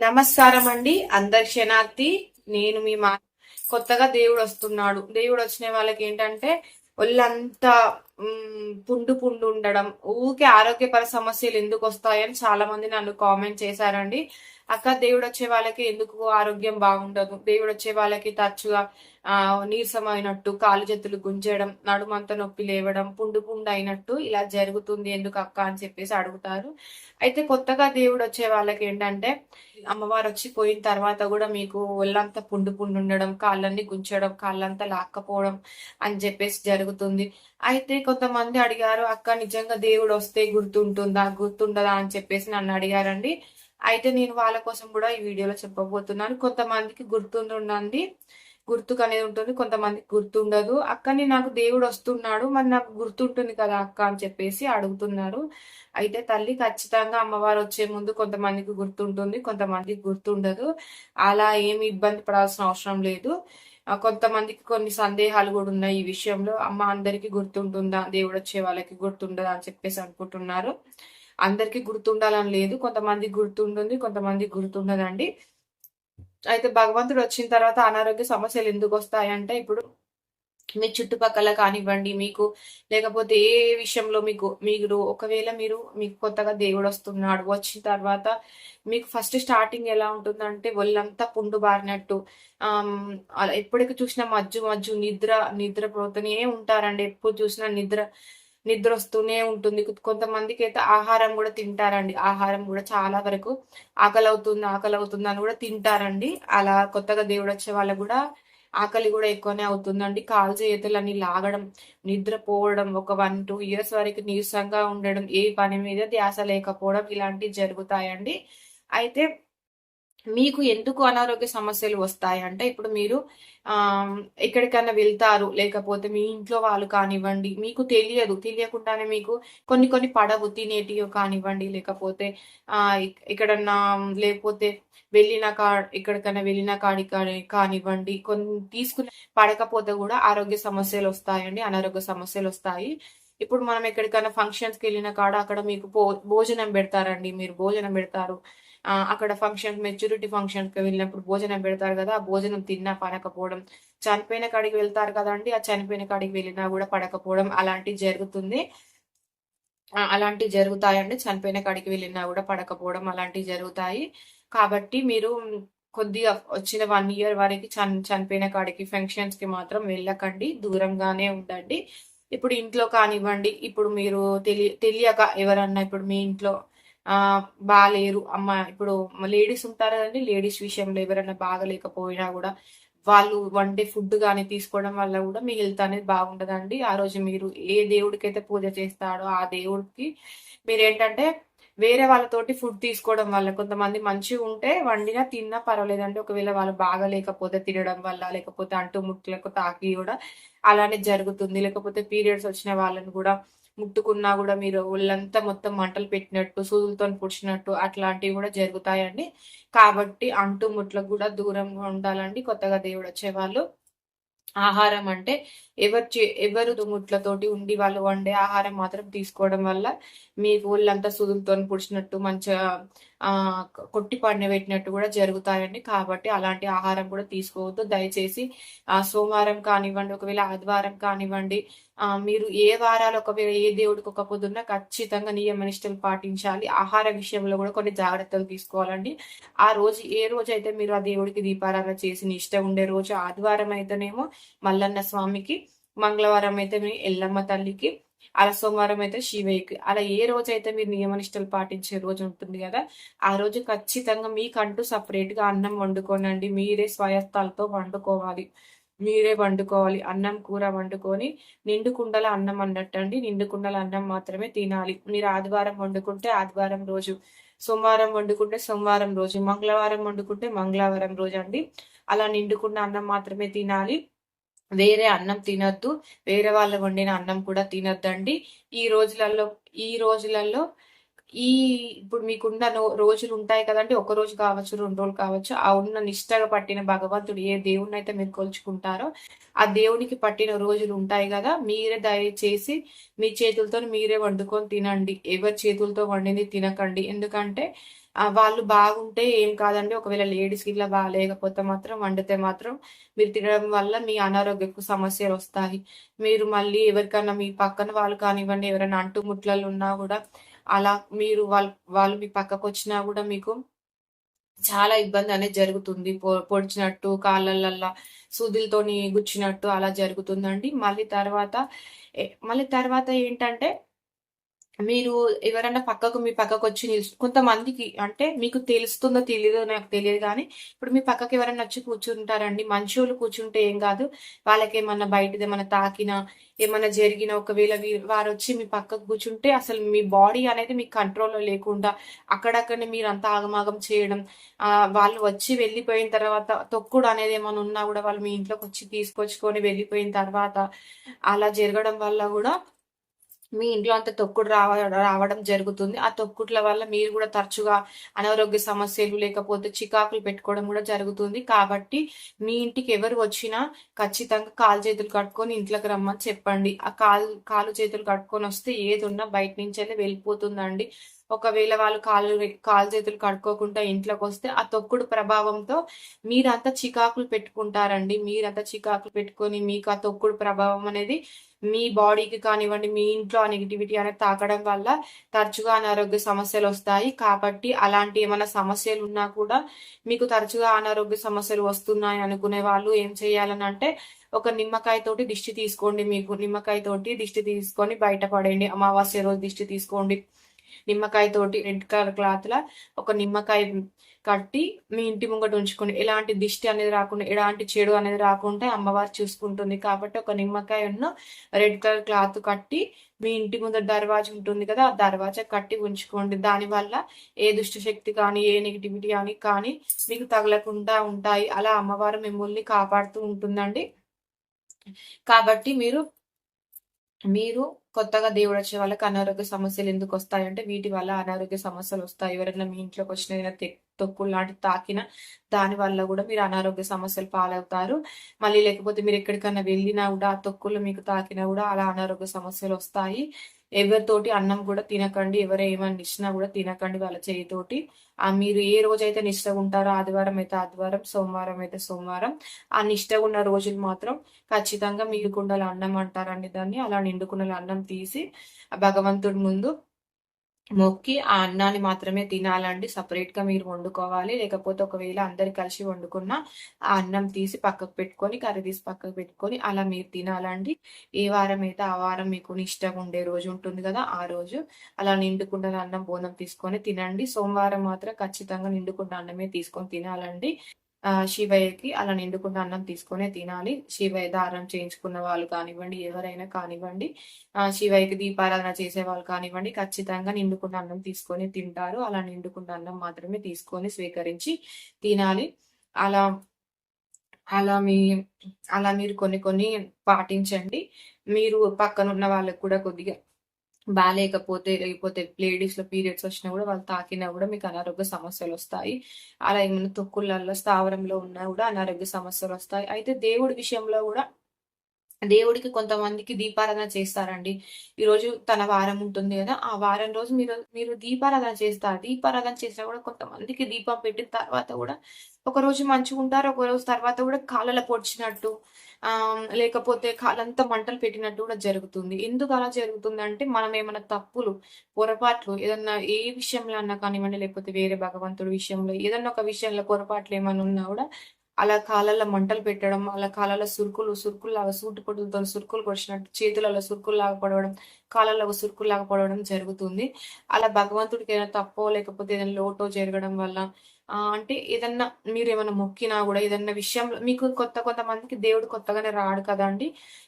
నమస్కారం అండి అందరి క్షణార్థి నేను మీ మా కొత్తగా దేవుడు వస్తున్నాడు. దేవుడు వచ్చిన వాళ్ళకి ఏంటంటే ఒళ్ళంతా పుండు పుండు ఉండడం. ఊరికే ఆరోగ్యపర సమస్యలు ఎందుకు వస్తాయని చాలా మంది నన్ను కామెంట్ చేశారండి. అక్క దేవుడు వచ్చే వాళ్ళకి ఎందుకు ఆరోగ్యం బాగుండదు? దేవుడు వచ్చే వాళ్ళకి తరచుగా ఆ నీరసమైనట్టు కాలు చేతులు గుంజడం నడుమంత నొప్పి లేవడం పుండు పుండు అయినట్టు ఇలా జరుగుతుంది ఎందుకు అక్క అని చెప్పేసి అడుగుతారు. అయితే కొత్తగా దేవుడు వచ్చే వాళ్ళకి ఏంటంటే అమ్మవారు వచ్చి పోయిన తర్వాత కూడా మీకు ఒళ్ళంతా పుండు పుండు ఉండడం కాళ్ళన్నీ గుంచడం కాళ్ళంతా లాక్కపోవడం అని చెప్పేసి జరుగుతుంది. అయితే కొంతమంది అడిగారు అక్క నిజంగా దేవుడు వస్తే గుర్తుంటుందా? గుర్తుండదా అని చెప్పేసి నన్ను అడిగారండి. అయితే నేను వాళ్ళ కోసం కూడా ఈ వీడియోలో చెప్పబోతున్నాను. కొంతమందికి గుర్తుండండి గుర్తుకు అనేది ఉంటుంది కొంతమందికి గుర్తుండదు. అక్కని నాకు దేవుడు వస్తున్నాడు మరి నాకు గుర్తుంటుంది కదా అక్క అని చెప్పేసి అడుగుతున్నారు. అయితే తల్లి ఖచ్చితంగా అమ్మవారు వచ్చే ముందు కొంతమందికి గుర్తుంటుంది కొంతమందికి గుర్తుండదు. అలా ఏమి ఇబ్బంది పడాల్సిన అవసరం లేదు. కొంతమందికి కొన్ని సందేహాలు కూడా ఉన్నాయి ఈ విషయంలో. అమ్మ అందరికీ గుర్తుంటుందా? దేవుడు వచ్చే వాళ్ళకి గుర్తుండదా అని చెప్పేసి అనుకుంటున్నారు. అందరికీ గుర్తుండాలని లేదు. కొంతమందికి గుర్తుంటుంది కొంతమందికి గుర్తుండదండి. అయితే భగవంతుడు వచ్చిన తర్వాత అనారోగ్య సమస్యలు ఎందుకు వస్తాయంటే ఇప్పుడు మీ చుట్టుపక్కల కానివ్వండి మీకు లేకపోతే ఏ విషయంలో మీకు మీరు ఒకవేళ మీరు మీకు కొత్తగా దేవుడు వస్తున్నాడు వచ్చిన తర్వాత మీకు ఫస్ట్ స్టార్టింగ్ ఎలా ఉంటుందంటే ఒళ్ళంతా పుండు బారినట్టు ఎప్పటికి చూసినా మజ్జు మజ్జు నిద్ర నిద్రపోతూనే ఉంటారండి. ఎప్పుడు చూసినా నిద్ర నిద్ర వస్తూనే ఉంటుంది. కొంతమందికి అయితే ఆహారం కూడా తింటారండి. ఆహారం కూడా చాలా వరకు ఆకలి అవుతుంది ఆకలి అవుతుంది అని కూడా తింటారండి. అలా కొత్తగా దేవుడు వచ్చే వాళ్ళకు కూడా ఆకలి కూడా ఎక్కువనే అవుతుందండి. కాలు చేతులని లాగడం నిద్రపోవడం ఒక వన్ టూ ఇయర్స్ వరకు నీరసంగా ఉండడం ఏ పని మీద ధ్యాస లేకపోవడం ఇలాంటివి జరుగుతాయండి. అయితే మీకు ఎందుకు అనారోగ్య సమస్యలు వస్తాయి? అంటే ఇప్పుడు మీరు ఆ ఎక్కడికైనా వెళ్తారు లేకపోతే మీ ఇంట్లో వాళ్ళు కానివ్వండి మీకు తెలియదు. తెలియకుండానే మీకు కొన్ని కొన్ని పడవు తినేటివి కానివ్వండి లేకపోతే ఆ ఎక్కడన్నా లేకపోతే వెళ్ళిన కా ఎక్కడికైనా వెళ్ళిన కాడి కాని- కానివ్వండి కొన్ని తీసుకుని పడకపోతే కూడా ఆరోగ్య సమస్యలు వస్తాయండి అనారోగ్య సమస్యలు వస్తాయి. ఇప్పుడు మనం ఎక్కడికైనా ఫంక్షన్స్కి వెళ్ళిన కాడ అక్కడ మీకు భోజనం పెడతారండి మీరు భోజనం పెడతారు. అక్కడ ఫంక్షన్ మెచ్యూరిటీ ఫంక్షన్కి వెళ్ళినప్పుడు భోజనం పెడతారు కదా ఆ భోజనం తిన్నా పడకపోవడం చనిపోయిన కాడికి వెళ్తారు కదండి ఆ చనిపోయిన కాడికి వెళ్ళినా కూడా పడకపోవడం అలాంటివి జరుగుతుంది. అలాంటివి జరుగుతాయండి. చనిపోయిన కాడికి వెళ్ళినా కూడా పడకపోవడం అలాంటివి జరుగుతాయి. కాబట్టి మీరు కొద్దిగా వచ్చిన వన్ ఇయర్ వరకు చని చనిపోయిన కాడికి ఫంక్షన్స్కి మాత్రం వెళ్ళకండి. దూరంగానే ఉండండి. ఇప్పుడు ఇంట్లో కానివ్వండి ఇప్పుడు మీరు తెలియ తెలియక ఎవరన్నా ఇప్పుడు మీ ఇంట్లో బాగాలేరు అమ్మ ఇప్పుడు లేడీస్ ఉంటారు కదండి లేడీస్ విషయంలో ఎవరైనా బాగలేకపోయినా కూడా వాళ్ళు వండే ఫుడ్ కానీ తీసుకోవడం వల్ల కూడా మీ హెల్త్ అనేది బాగుంటదండి ఆ రోజు మీరు ఏ దేవుడికి అయితే పూజ చేస్తాడో ఆ దేవుడికి మీరు ఏంటంటే వేరే వాళ్ళతోటి ఫుడ్ తీసుకోవడం వల్ల కొంతమంది మంచిగా ఉంటే వండినా తిన్నా పర్వాలేదండి. ఒకవేళ వాళ్ళు బాగలేకపోతే తినడం వల్ల లేకపోతే అంటు ముట్లకు తాకి కూడా అలానే జరుగుతుంది. లేకపోతే పీరియడ్స్ వచ్చిన వాళ్ళని కూడా ముట్టుకున్నా కూడా మీరు ఒళ్ళంతా మొత్తం మంటలు పెట్టినట్టు సూదులతో పుడిచినట్టు అట్లాంటివి కూడా జరుగుతాయండి. కాబట్టి అంటు ముట్లకు కూడా దూరంగా ఉండాలండి కొత్తగా దేవుడు వచ్చేవాళ్ళు. ఆహారం అంటే ఎవరు చే ఎవరు దుమ్ముట్లతోటి ఉండి వాళ్ళు వండే ఆహారం మాత్రం తీసుకోవడం వల్ల మీ ఊళ్ళంతా సుదులతో పుడిచినట్టు మంచిగా ఆ కొట్టి పండబెట్టినట్టు కూడా జరుగుతాయండి. కాబట్టి అలాంటి ఆహారం కూడా తీసుకోవద్దు. దయచేసి ఆ సోమవారం కానివ్వండి ఒకవేళ ఆదివారం కానివ్వండి మీరు ఏ వారాలు ఒకవేళ ఏ దేవుడికి ఒక పొద్దున్న ఖచ్చితంగా నియమ నిష్టలు పాటించాలి. ఆహార విషయంలో కూడా కొన్ని జాగ్రత్తలు తీసుకోవాలండి. ఆ రోజు ఏ రోజు అయితే మీరు ఆ దేవుడికి దీపారాధన చేసి నిష్ట ఉండే రోజు ఆదివారం అయితేనేమో మల్లన్న స్వామికి మంగళవారం అయితే మీ ఎల్లమ్మ తల్లికి అలా సోమవారం అయితే శివయ్యకి అలా ఏ రోజు అయితే మీరు నియమనిష్టలు పాటించే రోజు ఉంటుంది కదా ఆ రోజు ఖచ్చితంగా మీకంటూ సపరేట్గా అన్నం వండుకోనండి. మీరే స్వయస్థాలతో వండుకోవాలి. మీరే వండుకోవాలి. అన్నం కూర వండుకొని నిండు కుండల అన్నం అన్నట్టు అండి నిండు కుండల అన్నం మాత్రమే తినాలి. మీరు ఆదివారం వండుకుంటే ఆదివారం రోజు సోమవారం వండుకుంటే సోమవారం రోజు మంగళవారం వండుకుంటే మంగళవారం రోజు అండి. అలా నిండుకున్న అన్నం మాత్రమే తినాలి. వేరే అన్నం తినద్దు. వేరే వాళ్ళ వండిన అన్నం కూడా తినద్దండి. ఈ రోజులలో ఈ రోజులలో ఈ ఇప్పుడు మీకున్న రోజులు ఉంటాయి కదండి. ఒక రోజు కావచ్చు రెండు రోజులు కావచ్చు ఆ ఉన్న నిష్టగా పట్టిన భగవంతుడు ఏ దేవుణ్ణి అయితే మీరు కొలుచుకుంటారో ఆ దేవునికి పట్టిన రోజులు ఉంటాయి కదా. మీరే దయచేసి మీ చేతులతో మీరే వండుకొని తినండి. ఎవరి చేతులతో వండింది తినకండి. ఎందుకంటే వాళ్ళు బాగుంటే ఏం కాదండి. ఒకవేళ లేడీస్కి ఇట్లా బాగాలేకపోతే మాత్రం వండితే మాత్రం మీరు తినడం వల్ల మీ అనారోగ్యకు సమస్యలు వస్తాయి. మీరు మళ్ళీ ఎవరికైనా మీ పక్కన వాళ్ళు కానివ్వండి ఎవరైనా అంటుముట్లలు ఉన్నా కూడా అలా మీరు వాళ్ళు వాళ్ళు మీ పక్కకు వచ్చినా కూడా మీకు చాలా ఇబ్బంది అనేది జరుగుతుంది. పొ పొడిచినట్టు కాళ్ళల్లో సూదులతోని గుచ్చినట్టు అలా జరుగుతుందండి. మళ్ళీ తర్వాత మళ్ళీ తర్వాత ఏంటంటే మీరు ఎవరైనా పక్కకు మీ పక్కకు వచ్చి నిల్చు కొంతమందికి అంటే మీకు తెలుస్తుందో తెలియదో నాకు తెలియదు కానీ ఇప్పుడు మీ పక్కకి ఎవరైనా వచ్చి కూర్చుంటారండి మంచోళ్ళు కూర్చుంటే ఏం కాదు. వాళ్ళకి ఏమన్నా బయటది ఏమన్నా తాకినా ఏమన్నా జరిగినా ఒకవేళ వారు వచ్చి మీ పక్కకు కూర్చుంటే అసలు మీ బాడీ అనేది మీ కంట్రోల్లో లేకుండా అక్కడక్కడనే మీరు అంతా ఆగమాగం చేయడం వాళ్ళు వచ్చి వెళ్ళిపోయిన తర్వాత తొక్కుడు అనేది ఏమైనా ఉన్నా కూడా వాళ్ళు మీ ఇంట్లోకి వచ్చి తీసుకొచ్చుకొని వెళ్ళిపోయిన తర్వాత అలా జరగడం వల్ల కూడా మీ ఇంట్లో అంత తొక్కుడు రావ రావడం జరుగుతుంది. ఆ తొక్కుట్ల వల్ల మీరు కూడా తరచుగా అనారోగ్య సమస్యలు లేకపోతే చికాకులు పెట్టుకోవడం కూడా జరుగుతుంది. కాబట్టి మీ ఇంటికి ఎవరు వచ్చినా ఖచ్చితంగా కాలు చేతులు కట్టుకొని ఇంట్లోకి రమ్మని చెప్పండి. ఆ కాలు కాలు చేతులు కట్టుకొని వస్తే ఏది ఉన్నా బయట నుంచి అయితే వెళ్ళిపోతుందండి. ఒకవేళ వాళ్ళు కాలు కాలు చేతులు కడుక్కోకుండా ఇంట్లోకి వస్తే ఆ తొక్కుడు ప్రభావంతో మీరంతా చికాకులు పెట్టుకుంటారండి. మీరంతా చికాకులు పెట్టుకొని మీకు ఆ తొక్కుడు ప్రభావం అనేది మీ బాడీకి కానివ్వండి మీ ఇంట్లో నెగిటివిటీ అనేది తాకడం వల్ల తరచుగా అనారోగ్య సమస్యలు వస్తాయి. కాబట్టి అలాంటి ఏమైనా సమస్యలు ఉన్నా కూడా మీకు తరచుగా అనారోగ్య సమస్యలు వస్తున్నాయి అనుకునే వాళ్ళు ఏం చేయాలని అంటే ఒక నిమ్మకాయ తోటి దిష్టి తీసుకోండి మీకు. నిమ్మకాయ తోటి దిష్టి తీసుకొని బయటపడండి అమావాస్య రోజు దిష్టి తీసుకోండి. నిమ్మకాయ తోటి రెడ్ కలర్ క్లాత్ లా ఒక నిమ్మకాయ కట్టి మీ ఇంటి ముంగట ఉంచుకోండి ఎలాంటి దిష్టి అనేది రాకుండా ఎలాంటి చెడు అనేది రాకుండా అమ్మవారు చూసుకుంటుంది. కాబట్టి ఒక నిమ్మకాయ ఉన్న రెడ్ కలర్ క్లాత్ కట్టి మీ ఇంటి ముందర దర్వాజ ఉంటుంది కదా ఆ దర్వాజా కట్టి ఉంచుకోండి. దానివల్ల ఏ దుష్ట శక్తి కానీ ఏ నెగిటివిటీ కానీ కానీ మీకు తగలకుండా ఉంటాయి. అలా అమ్మవారు మిమ్మల్ని కాపాడుతూ ఉంటుందండి. కాబట్టి మీరు మీరు కొత్తగా దేవుడు వచ్చే వాళ్ళకి అనారోగ్య సమస్యలు ఎందుకు వస్తాయంటే వీటి వల్ల అనారోగ్య సమస్యలు వస్తాయి. ఎవరైనా మీ ఇంట్లోకి వచ్చిన ఏదైనా తొక్కులు లాంటివి తాకిన దాని వల్ల కూడా మీరు అనారోగ్య సమస్యలు పాలవుతారు. మళ్ళీ లేకపోతే మీరు ఎక్కడికైనా వెళ్ళినా కూడా ఆ తొక్కులు మీకు తాకినా కూడా అలా అనారోగ్య సమస్యలు వస్తాయి. ఎవరితోటి అన్నం కూడా తినకండి ఎవరు ఏమన్నా ఇచ్చినా కూడా తినకండి వాళ్ళ చేయితోటి. ఆ మీరు ఏ రోజైతే నిష్టగా ఉంటారో ఆదివారం అయితే ఆదివారం సోమవారం అయితే సోమవారం ఆ నిష్టగా ఉన్న రోజులు మాత్రం ఖచ్చితంగా మీరు కుండల అన్నం అంటారండి దాన్ని. అలా నిండుకున్న అన్నం తీసి భగవంతుడి ముందు మొక్కి ఆ అన్నాన్ని మాత్రమే తినాలండి. సపరేట్గా మీరు వండుకోవాలి. లేకపోతే ఒకవేళ అందరు కలిసి వండుకున్న ఆ అన్నం తీసి పక్కకు పెట్టుకొని కర్రీ తీసి పక్కకు పెట్టుకొని అలా మీరు తినాలండి. ఏ వారం అయితే ఆ వారం మీకు ఇష్టంగా ఉండే రోజు ఉంటుంది కదా ఆ రోజు అలా నిండుకుండా అన్నం బోనం తీసుకొని తినండి. సోమవారం మాత్రం ఖచ్చితంగా నిండుకున్న అన్నమే తీసుకొని తినాలండి. శివయ్యకి అలా నిండుకున్న అన్నం తీసుకునే తినాలి. శివయ్య దారం చేయించుకున్న వాళ్ళు కానివ్వండి ఎవరైనా కానివ్వండి శివయ్యకి దీపారాధన చేసే వాళ్ళు కానివ్వండి ఖచ్చితంగా నిండుకున్న అన్నం తీసుకొని తింటారు. అలా నిండుకున్న అన్నం మాత్రమే తీసుకొని స్వీకరించి తినాలి. అలా అలా మీ అలా మీరు కొన్ని కొన్ని పాటించండి. మీరు పక్కన ఉన్న వాళ్ళకి కూడా కొద్దిగా బాగాలేకపోతే లేకపోతే లేడీస్లో పీరియడ్స్ వచ్చినా కూడా వాళ్ళు తాకినా కూడా మీకు అనారోగ్య సమస్యలు వస్తాయి. అలా ఏమైనా తొక్కులలో స్థావరంలో ఉన్నా కూడా అనారోగ్య సమస్యలు వస్తాయి. అయితే దేవుడి విషయంలో కూడా దేవుడికి కొంతమందికి దీపారాధన చేస్తారండి. ఈరోజు తన వారం ఉంటుంది కదా ఆ వారం రోజు మీరు మీరు దీపారాధన చేస్తారు దీపారాధన చేసినా కూడా కొంతమందికి దీపం పెట్టిన తర్వాత కూడా ఒక రోజు మంచిగా ఉంటారు ఒకరోజు తర్వాత కూడా కాళ్ళలో పొడిచినట్టు ఆ లేకపోతే కాలంతా మంటలు పెట్టినట్టు కూడా జరుగుతుంది. ఎందుకు అలా జరుగుతుంది అంటే మనం ఏమైనా తప్పులు పొరపాట్లు ఏదన్నా ఏ విషయంలో అన్నా కానివ్వండి లేకపోతే వేరే భగవంతుడి విషయంలో ఏదన్నా ఒక విషయంలో పొరపాట్లు ఏమైనా ఉన్నా కూడా అలా కాళ్ళల్లో మంటలు పెట్టడం అలా కాళ్ళలో సురుకులు సురుకులు లాగా సూటు పొడులతో సురుకులు కొడిచినట్టు చేతులలో సురుకులు లాగా పడవడం కాళ్ళలో సురుకులు లాగా పడవడం జరుగుతుంది. అలా భగవంతుడికి ఏదైనా తప్పో లేకపోతే ఏదైనా లోటో జరగడం వల్ల అంటే ఏదన్నా మీరు ఏమైనా మొక్కినా కూడా ఏదన్నా విషయంలో మీకు కొత్త కొంతమందికి దేవుడు కొత్తగానే రాడు కదండి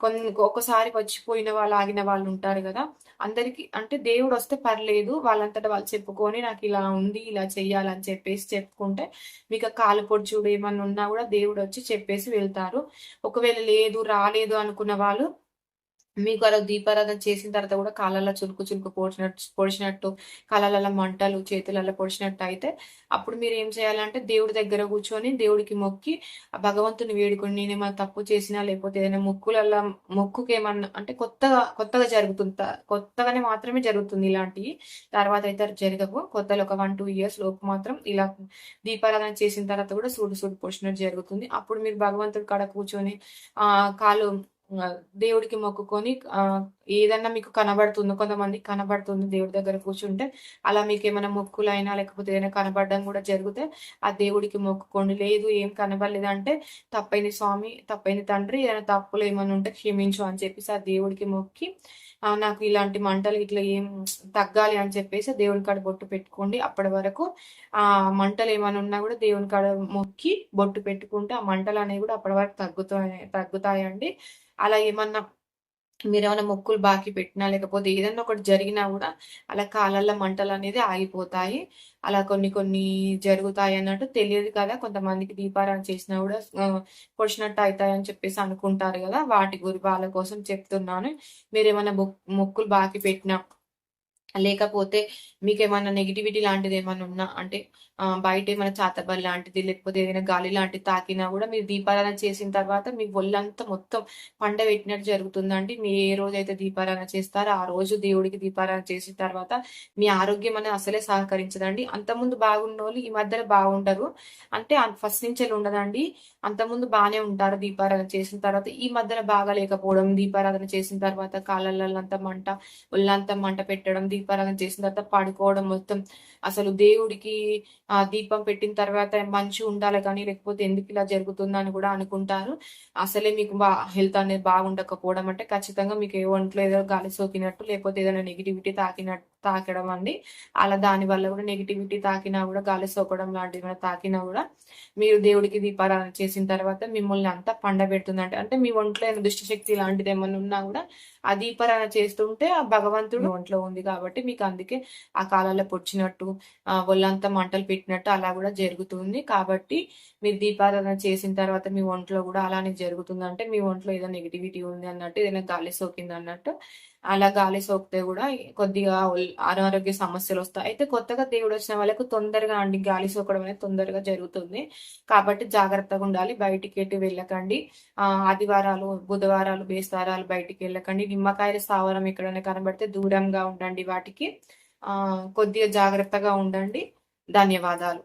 కొన్ని ఒక్కసారి వచ్చిపోయిన వాళ్ళు ఆగిన వాళ్ళు ఉంటారు కదా. అందరికి అంటే దేవుడు వస్తే పర్లేదు వాళ్ళంతటా వాళ్ళు చెప్పుకొని నాకు ఇలా ఉంది ఇలా చెయ్యాలని చెప్పేసి చెప్పుకుంటే మీకు కాలు పొడి ఏమన్నా ఉన్నా కూడా దేవుడు వచ్చి చెప్పేసి వెళ్తారు. ఒకవేళ లేదు రాలేదు అనుకున్న వాళ్ళు మీకు అలా దీపారాధన చేసిన తర్వాత కూడా కాళ్ళల్లో చులుకు చులుకు పొడిచినట్టు పొడిచినట్టు కాళ్ళల్లో మంటలు చేతులలో పొడిచినట్టు అయితే అప్పుడు మీరు ఏం చేయాలంటే దేవుడి దగ్గర కూర్చొని దేవుడికి మొక్కి ఆ భగవంతుని వేడుకొని నేను ఏమైనా తప్పు చేసినా లేకపోతే ఏదైనా మొక్కులల్లో మొక్కుకి ఏమన్నా అంటే కొత్తగా కొత్తగా జరుగుతుంది కొత్తగానే మాత్రమే జరుగుతుంది ఇలాంటివి. తర్వాత అయితే జరగవు. కొత్తలో ఒక వన్ టూ ఇయర్స్ లోపు మాత్రం ఇలా దీపారాధన చేసిన తర్వాత కూడా సూడు సూడు పొడిచినట్టు జరుగుతుంది. అప్పుడు మీరు భగవంతుడి కాడ కూర్చొని ఆ కాలు దేవుడికి మొక్కుకొని ఏదన్నా మీకు కనబడుతుంది కొంతమంది కనబడుతుంది దేవుడి దగ్గర కూర్చుంటే అలా మీకు ఏమైనా మొక్కులైనా లేకపోతే ఏదైనా కనబడడం కూడా జరిగితే ఆ దేవుడికి మొక్కుకోండి. లేదు ఏం కనబడలేదు అంటే తప్పైన స్వామి తప్పైన తండ్రి ఏదైనా తప్పులు ఏమైనా ఉంటే క్షమించు అని చెప్పేసి ఆ దేవుడికి మొక్కి నాకు ఇలాంటి మంటలు ఇట్లా ఏం తగ్గాలి అని చెప్పేసి దేవుని కాడ బొట్టు పెట్టుకోండి. అప్పటి వరకు ఆ మంటలు ఏమైనా ఉన్నా కూడా దేవుని కాడ మొక్కి బొట్టు పెట్టుకుంటే ఆ మంటలు అనేవి కూడా అప్పటి వరకు తగ్గుతాయి తగ్గుతాయండి. అలా ఏమన్నా మీరేమైనా మొక్కులు బాకీ పెట్టినా లేకపోతే ఏదైనా ఒకటి జరిగినా కూడా అలా కాలాల మంటలు అనేది ఆగిపోతాయి. అలా కొన్ని కొన్ని జరుగుతాయి అన్నట్టు తెలియదు కదా. కొంతమందికి దీపారాయణ చేసినా కూడా పొడిచినట్టు అవుతాయని చెప్పేసి అనుకుంటారు కదా. వాటి గురి వాళ్ళ కోసం చెప్తున్నాను. మీరు ఏమైనా మొక్కులు బాకీ పెట్టినా లేకపోతే మీకు ఏమైనా నెగిటివిటీ లాంటిది ఏమైనా ఉన్నా అంటే బయట ఏమైనా చాతబల్ లాంటిది లేకపోతే ఏదైనా గాలి లాంటిది తాకినా కూడా మీరు దీపారాధన చేసిన తర్వాత మీ ఒళ్ళంతా మొత్తం పండ పెట్టినట్టు జరుగుతుందండి. మీ ఏ రోజైతే దీపారాధన చేస్తారో ఆ రోజు దేవుడికి దీపారాధన చేసిన తర్వాత మీ ఆరోగ్యం అనేది అసలే సహకరించదండి. అంతకుముందు బాగున్న వాళ్ళు ఈ మధ్యలో బాగుండరు. అంటే ఫస్ట్ నుంచి ఉండదండి. అంతకుముందు బాగానే ఉంటారు దీపారాధన చేసిన తర్వాత. ఈ మధ్యలో బాగా లేకపోవడం దీపారాధన చేసిన తర్వాత కాళ్ళల్లంతా మంట ఒళ్ళంతా మంట పెట్టడం దీపారాధన చేసిన తర్వాత పడుకోవడం మొత్తం. అసలు దేవుడికి ఆ దీపం పెట్టిన తర్వాత మంచి ఉండాలి కానీ లేకపోతే ఎందుకు ఇలా జరుగుతుందని కూడా అనుకుంటారు. అసలే మీకు బా హెల్త్ అనేది బాగుండకపోవడం అంటే ఖచ్చితంగా మీకు ఏ ఒంట్లో ఏదో గాలి సోకినట్టు లేకపోతే ఏదైనా నెగిటివిటీ తాకినట్టు తాకడం అండి. అలా దాని వల్ల కూడా నెగిటివిటీ తాకినా కూడా గాలి సోకడం లాంటివి తాకినా కూడా మీరు దేవుడికి దీపారాధన చేసిన తర్వాత మిమ్మల్ని అంతా పండబెడుతుంది అంటే మీ ఒంట్లో ఏమైనా దుష్టశక్తి లాంటిది ఏమైనా ఉన్నా కూడా ఆ దీపారాధన చేస్తుంటే ఆ భగవంతుడు ఒంట్లో ఉంది కాబట్టి మీకు అందుకే ఆ కాలాల్లో పొచ్చినట్టు ఒళ్ళంతా మంటలు పెట్టినట్టు అలా కూడా జరుగుతుంది. కాబట్టి మీరు దీపారాధన చేసిన తర్వాత మీ ఒంట్లో కూడా అలానే జరుగుతుంది అంటే మీ ఒంట్లో ఏదో నెగిటివిటీ ఉంది అన్నట్టు ఏదైనా గాలి సోకింది అన్నట్టు అలా గాలి సోకితే కూడా కొద్దిగా అనారోగ్య సమస్యలు వస్తాయి. అయితే కొత్తగా దేవుడు వచ్చిన వాళ్ళకు తొందరగా అండి గాలి సోకడం అనేది తొందరగా జరుగుతుంది. కాబట్టి జాగ్రత్తగా ఉండాలి. బయటికి ఎటు వెళ్ళకండి. ఆదివారాలు బుధవారాలు బేస్తారాలు బయటికి వెళ్ళకండి. నిమ్మకాయల స్థావరం ఎక్కడైనా కనబడితే దూరంగా ఉండండి వాటికి. కొద్దిగా జాగ్రత్తగా ఉండండి. ధన్యవాదాలు.